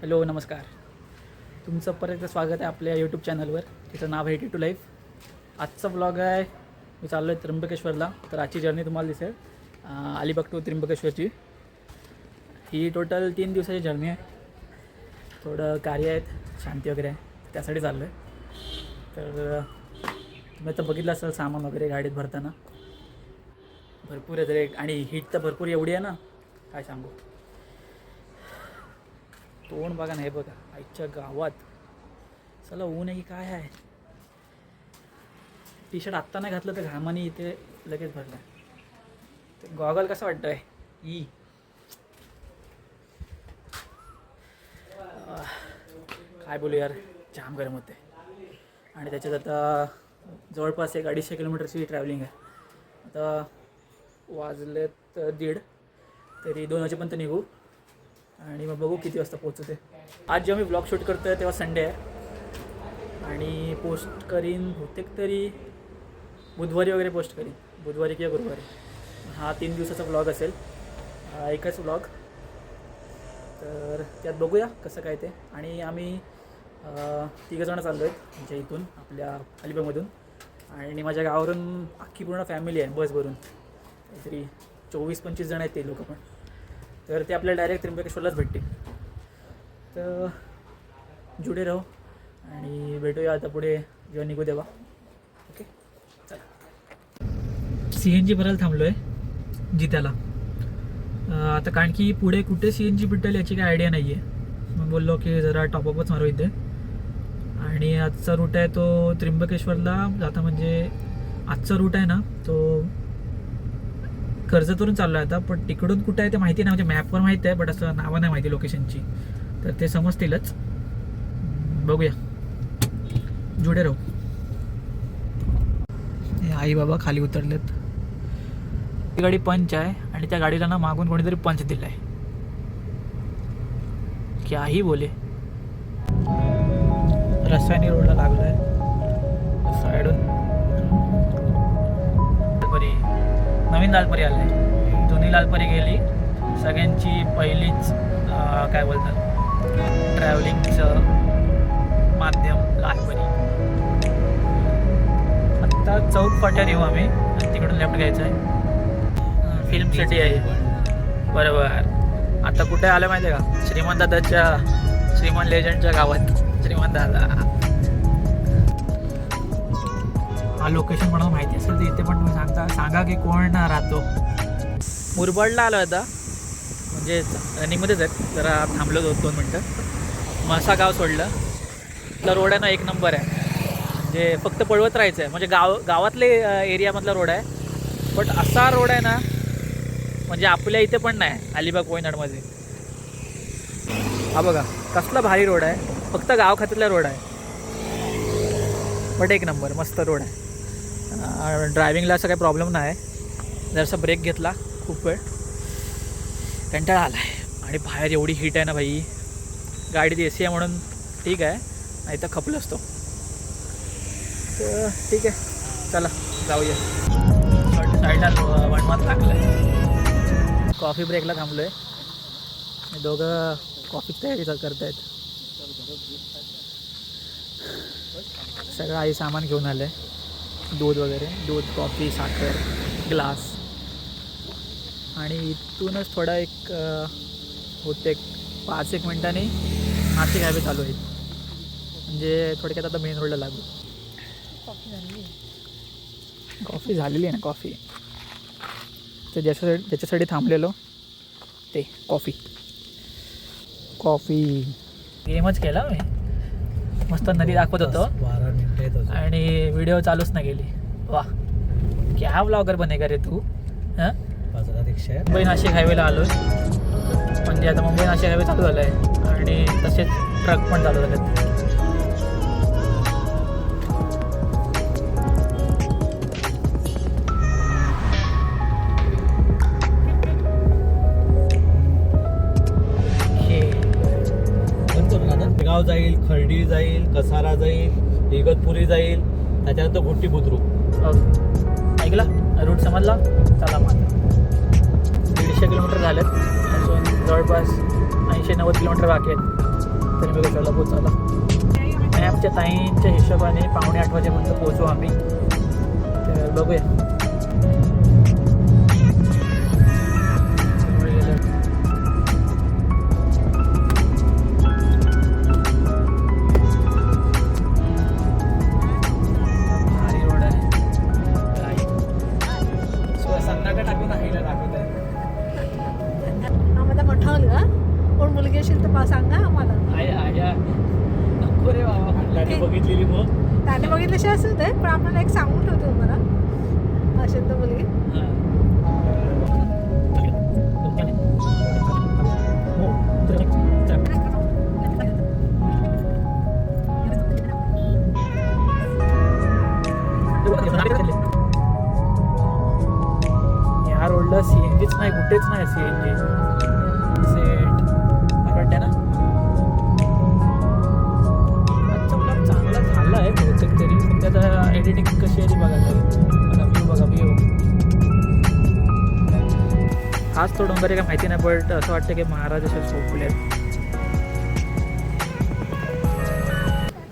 Hello नमस्कार. तुमचं परत एकदा स्वागत आहे आपल्या यूट्यूब चॅनलवर तिचं नाव आहे टी टू लाईफ आजचा ब्लॉग आहे मी चाललो आहे त्र्यंबकेश्वरला. तर आजची जर्नी तुम्हाला दिसेल. अलिबाग टू त्र्यंबकेश्वरची. ही टोटल तीन दिवसाची जर्नी आहे. थोडं कार्य आहेत शांती वगैरे आहे. त्यासाठी चाललो आहे तर तुम्ही आता बघितलं असेल सामान वगैरे गाडीत भरताना. भरपूर आहे तरी आणि हीट तर भरपूर एवढी आहे ना? काय सांगू? तोंड बघा नाही बघा आईच्या गावात. चला ऊन आहे की काय आहे? टी शर्ट आत्ता नाही घातलं तर घामाने इथे लगेच भरलं ते गॉगल कसं वाटतंय? ई. काय बोलू यार जाम गरम होते आणि त्याच्यात आता जवळपास एक अडीचशे किलोमीटरची ट्रॅव्हलिंग आहे. आता वाजलेत दीड तरी दोन वाजेपर्यंत निघू. आणि मग बघू किती वाजता पोहोचू ते आज जेव्हा मी ब्लॉग शूट करतो आहे तेव्हा संडे आहे. आणि पोस्ट करीन बहुतेक तरी बुधवारी वगैरे पोस्ट करीन. बुधवारी किंवा गुरुवारी. हा तीन दिवसाचा ब्लॉग असेल. एकच ब्लॉग तर त्यात बघूया कसं काय ते. आणि आम्ही अं, तिघंजणं चाललो आहेत म्हणजे इथून आपल्या अलिबागमधून. आणि माझ्या गावावरून अख्खी पूर्ण फॅमिली आहे बस भरून काहीतरी चोवीस पंचवीस जण आहेत ते लोक पण. तर ते आपल्याला डायरेक्ट त्र्यंबकेश्वरलाच भेटतील. तर जुडे राहू आणि भेटूया आता पुढे जेव्हा निघू तेव्हा. ओके चला. सी एन जी भरायला थांबलो आहे जित्याला आता कारण की पुढे कुठे सी एन जी भेटेल याची काही आयडिया नाही आहे मग बोललो की जरा टॉपअपच मारू इथे. आणि आजचा रूट आहे तो त्र्यंबकेश्वरला. जाता म्हणजे आजचा रूट आहे ना तो कर्जतवरून चाललो आहे आता पण तिकडून कुठं आहे ते माहिती नाही म्हणजे मॅपवर माहिती आहे बट असं नावं नाही माहिती लोकेशनची तर ते समजतीलच. बघूया. जुडे राहू. हे आई बाबा खाली उतरलेत. ती गाडी पंच आहे आणि त्या गाडीला ना मागून कोणीतरी पंच दिलाय. क्याही बोले. रसायनी रोडला लागलाय. आहे नवीन लालपरी आले जुनी लालपरी गेली. सगळ्यांची पहिलीच काय बोलतात? ट्रॅव्हलिंगचं माध्यम लालपरी. आत्ता चौक फाट्यात येऊ आम्ही. आणि तिकडून लेफ्ट घ्यायचं आहे. फिल्म सिटी आहे. बरोबर. आता कुठे आलं माहिती आहे का? श्रीमंत दादाच्या श्रीमान लेजंडच्या गावात. श्रीमान दादा. हा लोकेशन मला माहिती असेल तर इथे पण तुम्ही सांगता सांगा की कोण राहतो मुरबाडला आलो आता. म्हणजे रनिंगमध्येच आहेत. जरा थांबलो दोन दोन मिनटं. मसा गाव सोडलं. आपला रोड आहे ना एक नंबर आहे. म्हणजे फक्त पळवत राहायचं आहे म्हणजे गाव गावातले एरियामधला रोड आहे. बट असा रोड आहे ना म्हणजे आपल्या इथे पण नाही. अलिबाग कोयनाडमध्ये. हा बघा कसला भारी रोड आहे. फक्त गाव खात्यातला रोड आहे. बट एक नंबर मस्त रोड आहे. ड्रायविंगला असं काही प्रॉब्लेम नाही. जरासा ब्रेक घेतला खूप वेळ. कंटाळा आला आहे आणि बाहेर एवढी हीट आहे ना भाई गाडीत ए सी आहे म्हणून ठीक आहे. नाही तर खपलं असतो. तर ठीक आहे. चला जाऊया. साईडला वणमात लागलं आहे कॉफी ब्रेकला थांबलो आहे दोघं कॉफीची तयारी करत आहेत सगळं आई सामान घेऊन आलं आहे दूध वगैरे दूध कॉफी साखर ग्लास आणि इथूनच थोडा एक होते पाच एक मिनटांनी नाशिक हायवे चालू आहे म्हणजे थोडक्यात आता मेन रोडला लागू. कॉफी झालेली आहे. ना कॉफी तर ज्याच्यासाठी ज्याच्यासाठी थांबलेलो ते कॉफी कॉफी गेमच केला मी. मस्त नदी दाखवत होतो. मिनिटं आणि व्हिडिओ चालूच नाही गेली. वा क्या ब्लॉगर बनेगा रे तू? हां? मुंबई नाशिक हायवेला आलो म्हणजे आता मुंबई नाशिक हायवे चालू झाला आहे आणि तसेच ट्रक पण चालू गाव जाईल खर्डी जाईल कसारा जाईल. इगतपुरी जाईल त्याच्यानंतर गुट्टी बुद्रुक. ऐकला? रूट समजला? चला मग दीडशे किलोमीटर झालेत. अजून जवळपास ऐंशी नव्वद किलोमीटर बाकी आहेत. तरी मी कशाला पोचायला आणि आमच्या ताईंच्या हिशोबाने पावणे आठ वाजेपर्यंत पोहोचू आम्ही. तर बघूया. संध्याकाळ टाकून आईला दाखवत आहे आम्हाला मोठा का कोण मुलगी असेल तर सांगा आम्हाला. रे बाबा. त्याने बघितलेली मग? त्याने बघितल्याशी असू दे पण आपल्याला एक सांगून ठेवतो तुम्हाला असेल तर मुलगी. या रोडला सीएनजीच नाही कुठेच नाही सीएनजी सेट वाटते ना? आजचा ब्लॉग चांगला झाला आहे बहुतेक तरी. फक्त आता एडिटिंग कशी आहे ती बघायला लागेल व्ह्यू बघा हाच तो डोंगर आहे का माहिती नाही बट असं वाटतं की महाराज असे झोपले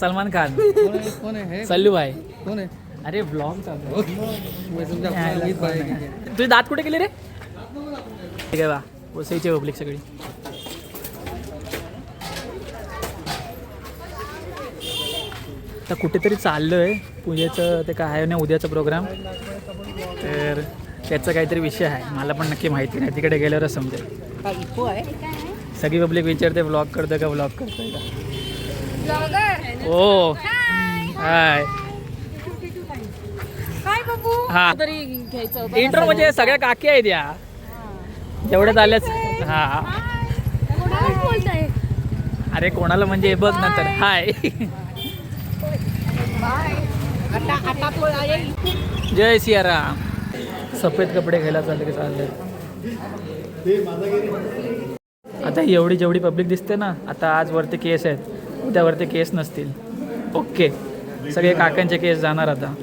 सलमान खान. कोण आहे? सल्लू भाई. कोण आहे? अरे ब्लॉग चालू. तुझे दात कुठे गेले रे? ठीक आहे बा. वसईची पब्लिक सगळी. तर कुठेतरी चाललो आहे पूजेचं ते काय आहे ना उद्याचा प्रोग्राम तर त्याचा काहीतरी विषय आहे. मला पण नक्की माहिती नाही. तिकडे गेल्यावरच समजेल. सगळी पब्लिक विचारते ब्लॉग करतं का ब्लॉग करतोय का? ओ हाय बाबू हा. तरी घ्यायचं इंट्रो म्हणजे सगळ्या काकी आहेत या. जेवढ्यात आल्याच हा. बोलताय अरे कोणाला म्हणजे हे बघ नंतर हाय. जय सियाराम. सफेद कपडे घ्यायला चालले की चालले. आता ही एवढी जेवढी पब्लिक दिसते ना आता आज वरती केस आहेत. उद्या वरती केस नसतील. ओके. सगळे काकांचे केस जाणार आता.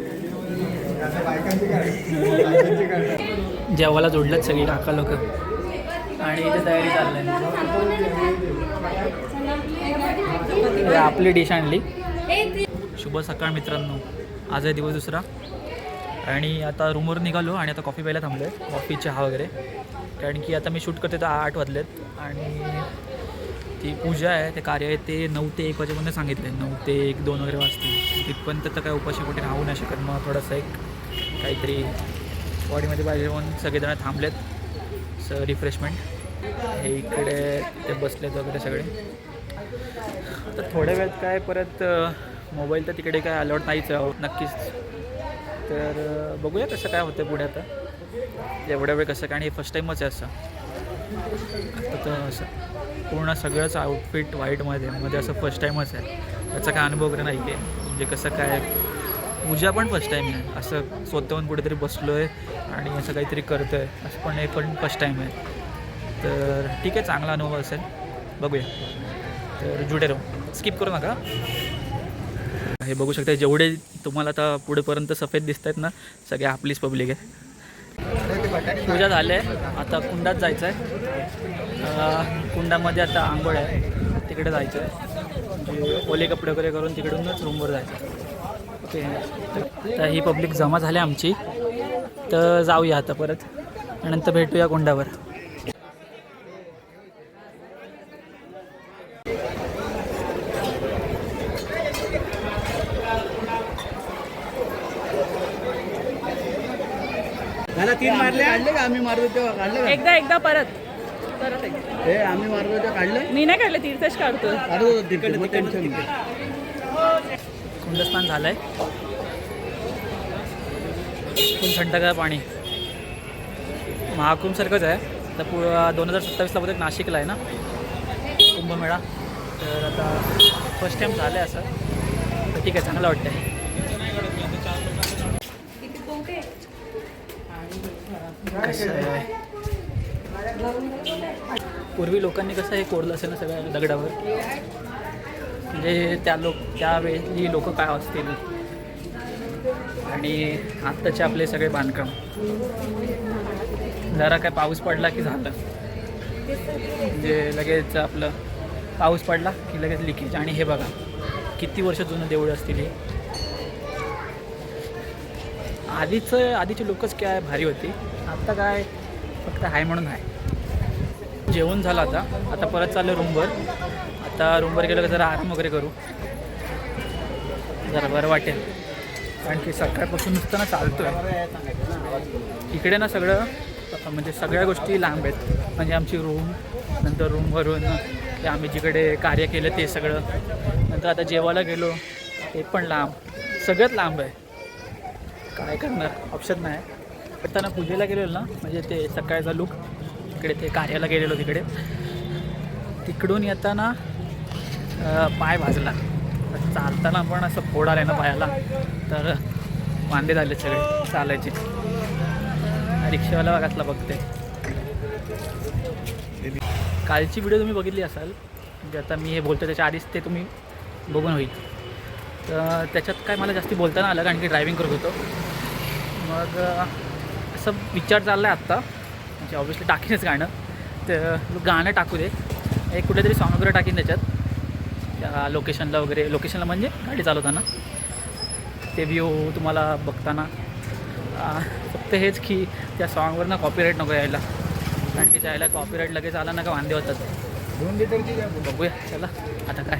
जेवायला जोडल्यात सगळी काका लोक. आणि इथे तयारी चालली आहे आपली डिश आणली. शुभ सकाळ मित्रांनो. आज आहे दिवस दुसरा. आणि आता रूमवर निघालो आणि आता कॉफी प्यायला थांबलो आहे कॉफी चहा वगैरे. कारण की आता मी शूट करते तर आठ वाजलेत. आणि ती पूजा आहे ते कार्य आहे ते नऊ ते एक वाजेपर्यंत सांगितलं आहे नऊ ते एक दोन वगैरे वाजतील. तिथपर्यंत तर काय उपाशी कुठे राहू नाही शकत. मग थोडंसं एक काहीतरी बॉडीमध्ये पाहिजे म्हणून सगळेजण थांबलेत. स रिफ्रेशमेंट हे इकडे ते बसलेत वगैरे सगळे. तर थोड्या वेळात काय परत मोबाईल तर तिकडे काय अलाउड नाहीच नक्कीच. तर बघूया कसं काय होतं पुढे आता. एवढ्या वेळ कसं काय आणि हे फर्स्ट टाईमच आहे असं. आता तर असं पूर्ण सगळंच आउटफिट व्हाईटमध्ये म्हणजे असं फर्स्ट टाईमच आहे. त्याचा काय अनुभव वगैरे नाही आहे म्हणजे कसं काय पूजा पण फर्स्ट टाईम आहे. असं स्वतःहून कुठेतरी बसलो आहे आणि असं काहीतरी करतो आहे असं पण हे पण फर्स्ट टाईम आहे. तर ठीक आहे चांगला अनुभव असेल. बघूया. तर जुडे राहू स्किप करू नका. हे बघू शकता जेवढे तुम्हाला आता पुढेपर्यंत सफेद दिसत आहेत ना सगळे आपलीच पब्लिक आहे. पूजा झाले आता कुंडात जायचं आहे कुंडामध्ये आता आंघोळ आहे. तिकडे जायचं आहे म्हणजे ओले कपडे वगैरे करून तिकडूनच रूमवर जायचं ओके. तर ही पब्लिक जमा झाली आमची. तर जाऊया आता परत. नंतर भेटूया कुंडावर तीन मारले काढले का? आम्ही मारतो तेव्हा काढलं एकदा एकदा परत. परत एकदा हे आम्ही मारतो तेव्हा काढलं? मी नाही काढले तीर्थच काढतो काढत होतो तिकडे मग टेन्शन. कुंडस्नान झालं आहे फुल थंडगार पाणी. महाकुंभसारखंच आहे. तर पु दोन हजार सत्तावीसला बहुतेक नाशिकला आहे ना? कुंभमेळा. तर आता फर्स्ट टाईम झालं आहे असं. तर ठीक आहे चांगलं वाटतं आहे? पूर्वी लोकांनी कसं हे कोरलं असेल ना सगळ्या दगडावर? म्हणजे त्या लोक त्यावेळी लोक काय असतील? आणि आत्ताचे आपले सगळे बांधकाम. जरा काय पाऊस पडला की झालं? म्हणजे लगेच आपलं पाऊस पडला की लगेच लिकेज आणि हे बघा किती वर्ष जुनं देऊळ असतील हे? आधीचं आधीची लोकच काय भारी होती. आत्ता काय फक्त आहे म्हणून आहे जेवण झालं आता. आता परत चाललं रूमवर. आता रूमवर गेलं का जरा आराम वगैरे करू. जरा बरं वाटेल. कारण की सकाळपासून नुसतं ना चालतो आहे इकडे ना सगळं म्हणजे सगळ्या गोष्टी लांब आहेत. म्हणजे आमची रूम नंतर रूमवरून ते आम्ही जिकडे कार्य केलं ते सगळं. नंतर आता जेवायला गेलो ते पण लांब. सगळंच लांब आहे. काय करणार? ऑप्शन नाही. येताना पूजेला गेलेलो ना म्हणजे ते सकाळचा लुक इकडे ते कार्याला गेलेलो तिकडे. तिकडून येताना पाय भाजला. चालताना पण असं फोड आलं ना पायाला. तर वांदे झाले सगळे चालायचे. रिक्षावाला बघातला बघते कालची व्हिडिओ तुम्ही बघितली असाल म्हणजे आता मी हे बोलतो त्याच्या आधीच ते तुम्ही बघून होईल. तर त्याच्यात काय मला जास्ती बोलताना आलं कारण की ड्रायव्हिंग करत होतो. मग असं विचार चालला आहे आत्ता. म्हणजे ऑब्विसली टाकीनच गाणं. तर गाणं टाकू दे. एक कुठेतरी सॉंग वगैरे टाकीन त्याच्यात. त्या लोकेशनला वगैरे लोकेशनला म्हणजे गाडी चालवताना. ते व्ह्यू तुम्हाला बघताना. फक्त हेच की त्या सॉंगवर ना कॉपीराईट नको यायला. कारण की त्याला कॉपीराईट लगेच आला ना का वांदे होतात. दोन लिटरची बघूया चला. आता काय?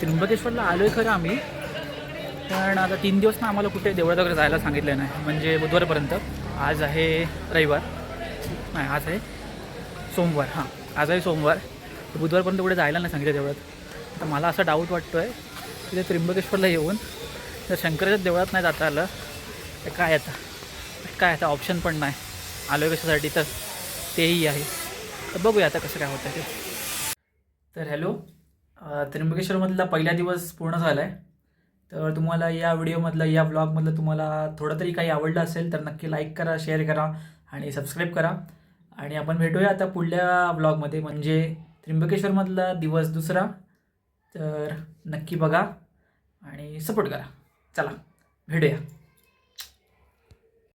त्र्यंबकेश्वरला आलो आहे खरं आम्ही. पण आता तीन दिवस ना आम्हाला कुठे देवळात वगैरे जायला सांगितलं नाही. म्हणजे बुधवारपर्यंत. आज आहे रविवार. नाही आज आहे सोमवार. हां आज आहे सोमवार. बुधवारपर्यंत कुठे जायला नाही सांगितलं देवळात. तर मला असा डाऊट वाटतो आहे की ते त्र्यंबकेश्वरला येऊन जर शंकराच्या देवळात नाही जाता आलं. तर काय आता? काय आता? ऑप्शन पण नाही. आलो आहे कशासाठी? तर तेही आहे. तर बघूया आता कसं काय होतं ते. तर हॅलो त्र्यंबकेश्वरमधला पहिला दिवस पूर्ण झाला आहे तर तुम्हाला या व्हिडिओमधलं या ब्लॉगमधलं तुम्हाला थोडं तरी काही आवडलं असेल तर नक्की लाईक करा शेअर करा आणि सबस्क्राईब करा. आणि आपण भेटूया आता पुढल्या ब्लॉगमध्ये म्हणजे त्र्यंबकेश्वरमधला दिवस दुसरा तर नक्की बघा आणि सपोर्ट करा. चला भेटूया.